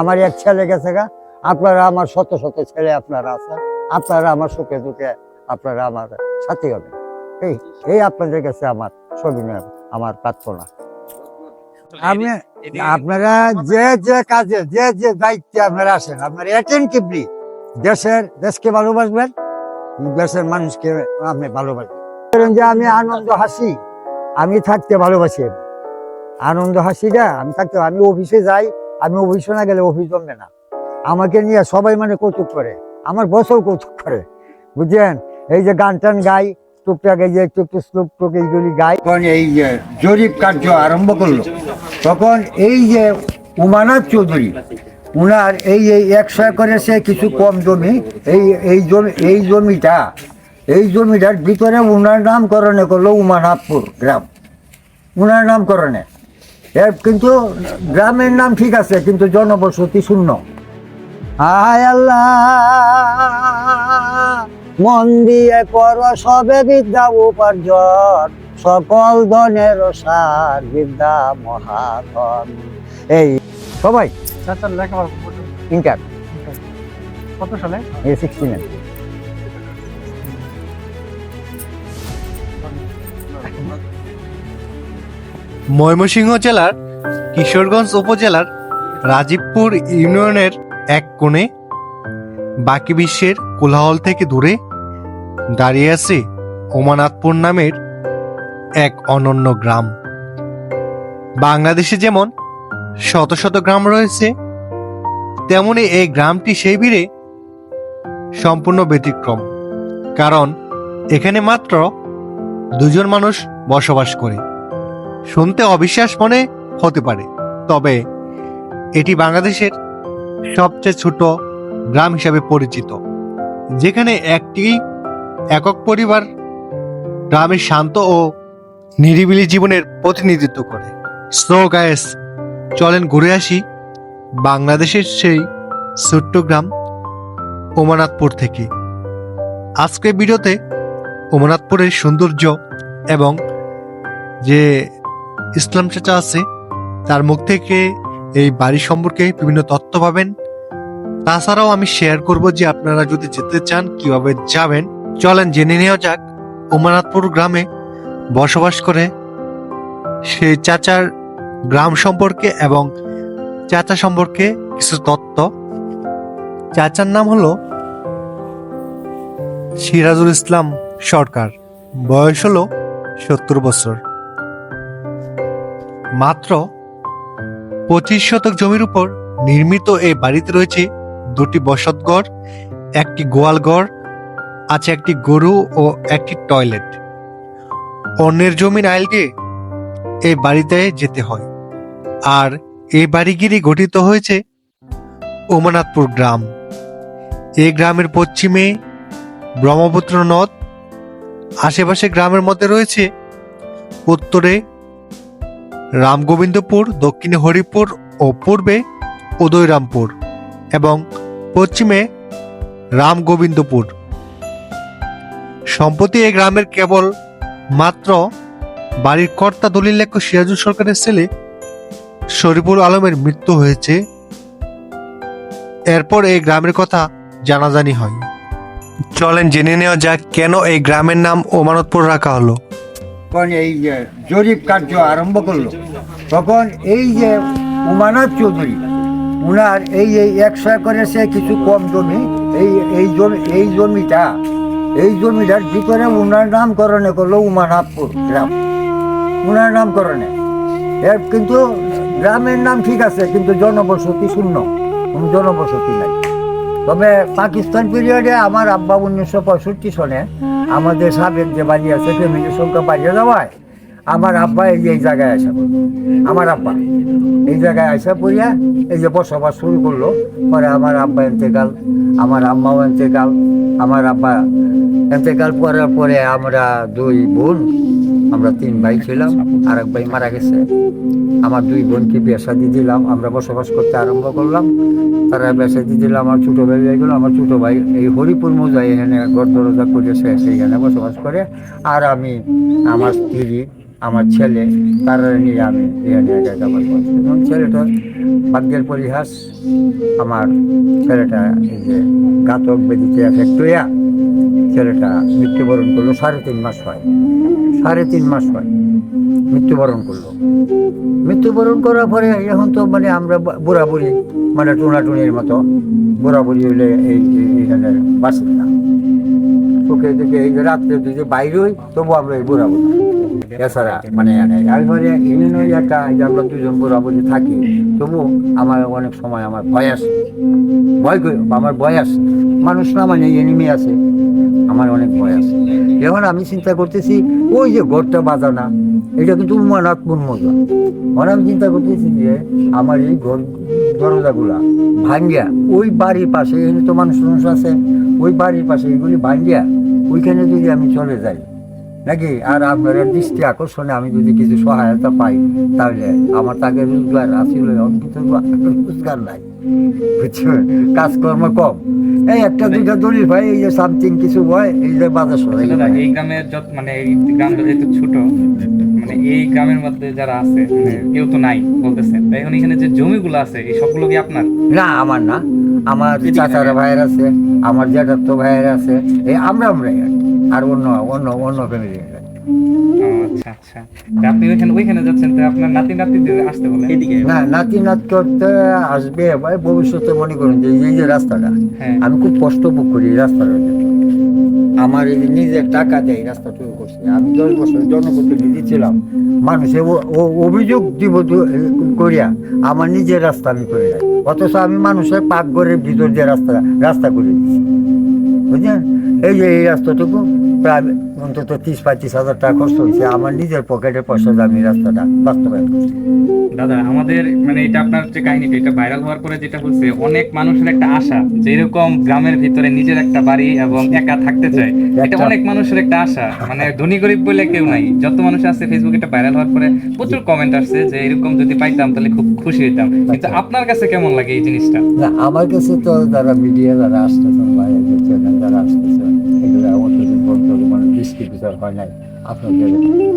আমার এক ছেলে গেছে গা আপনারা আমার শত শত ছেলে আপনারা আছেন আপনারা আমার সুখে দুঃখে আপনারা আমার সাথী হবেন। এই এই আপনাদের কাছে আমার সবিনয় আমার প্রার্থনা। আমি আপনারা যে যে কাজে যে যে দায়িত্বে আপনারা আসেন আপনারা অ্যাটেন্টিভলি দেশের দেশকে ভালোবাসবেন দেশের মানুষকে আপনি ভালোবাসবেন। যে আমি আনন্দ হাসি আমি থাকতে ভালোবাসি। আনন্দ হাসিটা আমি থাকতে আমি অফিসে যাই আমি অফিসে না গেলে অফিস জমবে না। আমাকে নিয়ে সবাই মানে কৌতুক করে। আমার বছর কৌতুক করে। বুঝলেন এই যে গান টান গাই, টুকটাক যে একটু একটু স্লুপ টুক এইগুলি গাই। তখন এই যে জরিপ কার্য আরম্ভ করল। তখন এই যে উমানাথ চৌধুরী, উনার এই এই একশো একরে সে কিছু কম জমি, এই এই জমি, এই জমিটা, এই জমিটার ভিতরে উনার নামকরণে করল উমানাথপুর গ্রাম। উনার নামকরণে। এর কিন্তু গ্রামের নাম ঠিক আছে কিন্তু জনবসতি শূন্য। হায় আল্লাহ মন দিয়ে কর সবে বিদ্যা উপার্জন সকল ধনের সার বিদ্যা মহাধন। এই সবাই ইনকাম। কত সালে? এই সিক্সটি নাইন ময়মনসিংহ জেলার কিশোরগঞ্জ উপজেলার রাজীবপুর ইউনিয়নের এক কোণে বাকি বিশ্বের কোলাহল থেকে দূরে দাঁড়িয়ে আছে ওমানাথপুর নামের এক অনন্য গ্রাম। বাংলাদেশে যেমন শত শত গ্রাম রয়েছে, তেমনি এই গ্রামটি সেই ভিড়ে সম্পূর্ণ ব্যতিক্রম। কারণ এখানে মাত্র দুজন মানুষ বসবাস করে। শুনতে অবিশ্বাস মনে হতে পারে। তবে এটি বাংলাদেশের সবচেয়ে ছোট গ্রাম হিসাবে পরিচিত, যেখানে একটি একক পরিবার গ্রামের শান্ত ও নিরিবিলি জীবনের প্রতিনিধিত্ব করে। সো গায়েস চলেন ঘুরে আসি বাংলাদেশের সেই ছোট্ট গ্রাম ওমানাথপুর থেকে। আজকের ভিডিওতে ওমানাথপুরের সৌন্দর্য এবং যে ইসলাম চাচা আছে, তার মুখ থেকে এই বাড়ি সম্পর্কে বিভিন্ন তথ্য পাবেন। তাছাড়াও আমি শেয়ার করব যে আপনারা যদি যেতে চান, কীভাবে যাবেন, চলেন জেনে নেওয়া যাক। উমানাথপুর গ্রামে বসবাস করে সে চাচার গ্রাম সম্পর্কে এবং চাচা সম্পর্কে কিছু তথ্য। চাচার নাম হলো সিরাজুল ইসলাম সরকার, বয়স হলো সত্তর বছর। মাত্র পঁচিশ শতক জমির উপর নির্মিত এই বাড়িতে রয়েছে দুটি বসতঘর একটি গোয়ালঘর আছে একটি গরু ও একটি টয়লেট। অন্যের জমির আইল দিয়ে এই বাড়িতে যেতে হয়। আর এই বাড়িগিরি গঠিত হয়েছে ওমানাথপুর গ্রাম। এই গ্রামের পশ্চিমে ব্রহ্মপুত্র নদ, আশেপাশে গ্রামের মধ্যে রয়েছে উত্তরে রামগোবিন্দপুর, দক্ষিণে হরিপুর ও পূর্বে উদয়রামপুর এবং পশ্চিমে রামগোবিন্দপুর। সম্প্রতি এই গ্রামের কেবল মাত্র বাড়ির কর্তা দলিল লেখ সিরাজুল সরকারের ছেলে শরীফুল আলমের মৃত্যু হয়েছে। এরপর এই গ্রামের কথা জানাজানি হয়। চলেন জেনে নেওয়া যাক কেন এই গ্রামের নাম ওমানতপুর রাখা হলো। তখন এই যে জরিপ কার্য আরম্ভ করল, তখন এই যে উমানাথ চৌধুরী, উনার এই এই একশো একরে সে কিছু কম জমি, এই এই জমি, এই জমিটা, এই জমিটার ভিতরে উনার নামকরণে করল উমানাথপুর গ্রাম। উনার নামকরণে। এর কিন্তু গ্রামের নাম ঠিক আছে, কিন্তু জনবসতি শূন্য জনবসতি নাই। তবে পাকিস্তান পিরিয়ডে আমার আব্বা উনিশশো পঁয়ষট্টি সনে আমাদের সাবেক যে বাড়ি আছে ফ্যামিলির সংখ্যা বাড়িয়ে যাওয়ায় আমার আব্বা এই এই জায়গায় আসা আমার আব্বা এই জায়গায় আসা পড়িয়া এই যে বসবাস শুরু করল। পরে আমার আব্বা এতেকাল আমার আম্মাও এতেকাল আমার আব্বা এতেকাল করার পরে আমরা দুই বোন আমরা তিন ভাই ছিলাম আর এক ভাই মারা গেছে। আমার দুই বোনকে বেসা দিয়ে দিলাম, আমরা বসবাস করতে আরম্ভ করলাম। তারা বেসা দিয়ে দিলাম আমার ছোটো ভাই হয়ে গেল, আমার ছোটো ভাই এই হরিপুর মজা এখানে ঘর দরজা করেছে সেইখানে বসবাস করে। আর আমি, আমার স্ত্রী আমার ছেলে, তারা নিয়ে আমি এবং ছেলেটা ভাগ্যের পরিহাস, আমার ছেলেটা যে ঘাতক বেদিতে এফেক্ট হইয়া ছেলেটা মৃত্যুবরণ করল, সাড়ে তিন মাস হয়। সাড়ে তিন মাস হয় মৃত্যুবরণ করল। মৃত্যুবরণ করার পরে এখন তো মানে আমরা বুড়া বুড়ি মানে টুনাটুনির মতো। বুড়া বুড়ি হইলে এই এইখানে বাসি না। চোখে দেখে এই রাত্রে যদি বাইরে হই, তবু আমরা এই বুড়া বুড়ি এছাড়া মানে এরপরে ইউনিয়ন ওই একটা যে আমরা দুজন বুড়ি থাকি তবু আমার অনেক সময় আমার ভয় করি আমার ভয় আসে। মানুষ না মানে এনিমি আছে আমার অনেক ভয় আছে এখন আমি চিন্তা করতেছি ওই যে ঘরটা বাজানা এটা কিন্তু উমানাথ মজা। এখন আমি চিন্তা করতেছি যে আমার এই ঘর দরজাগুলা ভাঙ্গিয়া ওই বাড়ির পাশে এখানে তো মানুষ মানুষ আছে ওই বাড়ির পাশে এগুলি ভাঙ্গিয়া ওইখানে যদি আমি চলে যাই নাকি? আর আপনার দৃষ্টি আকর্ষণে আমি যদি কিছু সহায়তা পাই তাহলে আমার তাকে রোজগার আসিল অন্তত রোজগার নাই। বুঝছেন? কাজকর্ম কম। এই একটা দুইটা দলিল ভাই এই যে সামথিং কিছু হয় এই যে বাজার সরাই এই গ্রামের যত মানে এই গ্রামটা যেহেতু ছোট মানে এই গ্রামের মধ্যে যারা আছে মানে কেউ তো নাই বলতেছে। তাই এখন এখানে যে জমিগুলো আছে এই সবগুলো কি আপনার? না আমার না। আমার চাচার ভাইয়ের আছে আমার জ্যাঠার তো ভাইয়ের আছে। এই আমরা আমরাই আর। আর অন্য অন্য অন্য ফ্যামিলি আচ্ছা আচ্ছা। আপনি ওইখানে ওইখানে যাচ্ছেন তো আপনার নাতি নাতি আসতে বলে? এদিকে। না নাতি নাত করতে আসবে ভাই ভবিষ্যতে মনে করুন যে এই যে রাস্তাটা হ্যাঁ। আমি খুব কষ্ট ভোগ করি এই রাস্তাটার জন্য আমার এই নিজের টাকা দেয় রাস্তা তৈরি করছে আমি দশ বছর জনপ্রতিনিধি ছিলাম মানুষে অভিযোগ দিব করিয়া আমার নিজের রাস্তা আমি করে যাই অথচ আমি মানুষের পাকঘরের ভিতর দিয়ে রাস্তা রাস্তা করে দিচ্ছি বুঝলেন? এই যে এই রাস্তাটুকু প্রায় অন্তত তিরিশ পঁয়ত্রিশ হাজার টাকা খরচ হয়েছে। আমার নিজের পকেটের পয়সা আমি রাস্তাটা বাস্তবায়ন করছি। দাদা আমাদের মানে এটা আপনার যে কাহিনীটা এটা ভাইরাল হওয়ার পরে যেটা হচ্ছে অনেক মানুষের একটা আশা যে এরকম গ্রামের ভিতরে নিজের একটা বাড়ি এবং একা থাকতে চায় এটা অনেক মানুষের একটা আশা। মানে ধনী গরিব বলে কেউ নাই। যত মানুষ আছে ফেসবুকে এটা ভাইরাল হওয়ার পরে প্রচুর কমেন্ট আসছে যে এরকম যদি পাইতাম তাহলে খুব খুশি হইতাম। কিন্তু আচ্ছা। আপনার কাছে কেমন লাগে এই জিনিসটা? না আমার কাছে তো যারা মিডিয়া যারা আসতেছেন যারা আসতেছেন পর্যন্ত বিচার হয় নাই। আপনাদের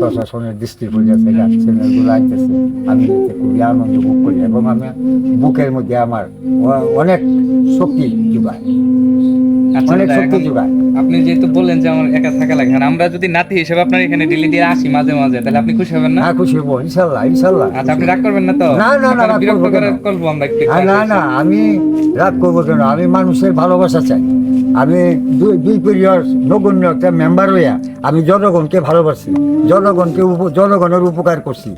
প্রশাসনের দৃষ্টি পড়েছে চ্যানেলগুলো আসতেছে আমি এতে খুবই আনন্দ ভোগ করি এবং আমি বুকের মধ্যে আমার অনেক শক্তি যোগায় আচ্ছা অনেক শক্তি যোগায় আপনি যেহেতু বললেন যে আমার একা থাকা লাগে আর আমরা যদি নাতি হিসেবে আপনার এখানে ডেলি দিয়ে আসি মাঝে মাঝে তাহলে আপনি খুশি হবেন না? খুশি হব ইনশাল্লাহ ইনশাল্লাহ। আচ্ছা আপনি রাগ করবেন না তো? না, না, না, বিরক্ত করব করে করব আমরা না না আমি রাগ করব কেন? আমি মানুষের ভালোবাসা চাই। আমি দুই দুই পরিবার নগণ্য একটা মেম্বার হইয়া আমি জনগণকে ভালোবাসি। জনগণকে জনগণের উপকার করছি।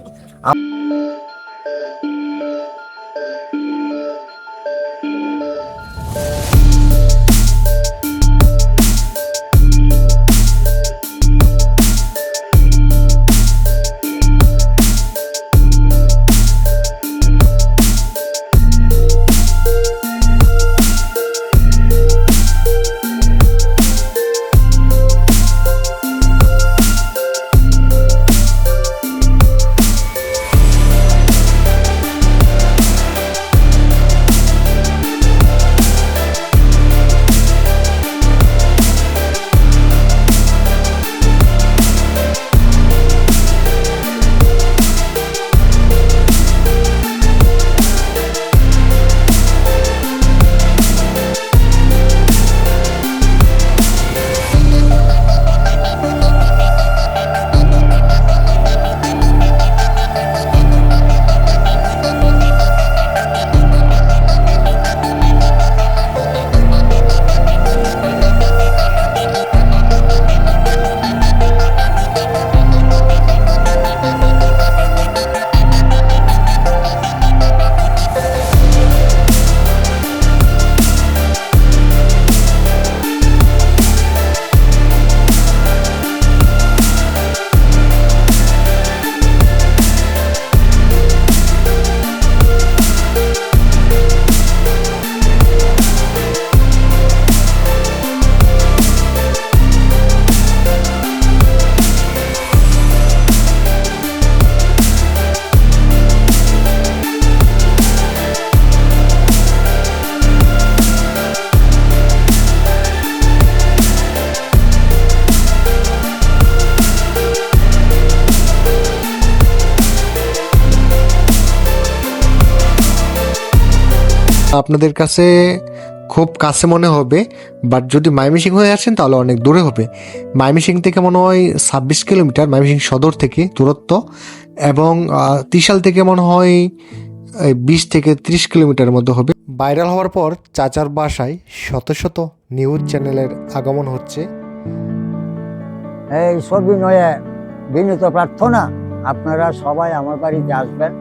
আপনাদের কাছে খুব কাছে মনে হবে বাট যদি মাইমিসিং হয়ে আসেন তাহলে অনেক দূরে হবে। মাইমিসিং থেকে মনে হয় ছাব্বিশ কিলোমিটার মাইমিসিং সদর থেকে দূরত্ব, এবং ত্রিশাল থেকে মনে হয় বিশ থেকে ত্রিশ কিলোমিটার মধ্যে হবে। ভাইরাল হওয়ার পর চাচার বাসায় শত শত নিউজ চ্যানেলের আগমন হচ্ছে। এই সবিনয়ে বিনীত প্রার্থনা, আপনারা সবাই আমার বাড়িতে আসবেন,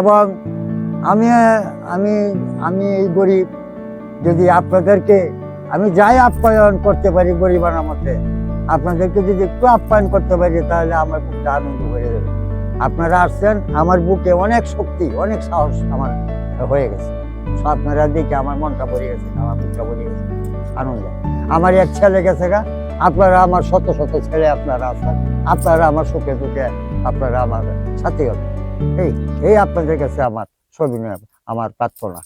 এবং আমি আমি আমি এই গরিব। যদি আপনাদেরকে, আমি যাই আপ্যায়ন করতে পারি গরিবানার মধ্যে আপনাদেরকে যদি একটু আপ্যায়ন করতে পারি, তাহলে আমার বুকটা আনন্দ হয়ে যাবে। আপনারা আসছেন, আমার বুকে অনেক শক্তি, অনেক সাহস আমার হয়ে গেছে। আপনারা দেখে আমার মনটা ভরে গেছে, আমার বুকটা ভরে গেছে। আনন্দ। আমার এক ছেলে গেছে গা, আপনারা আমার শত শত ছেলে আপনারা আছেন, আপনারা আমার সুখে দুঃখে আপনারা আমার সাথে হবে এই এই আপনাদের কাছে আমার সবিনয় আমার প্রার্থনা।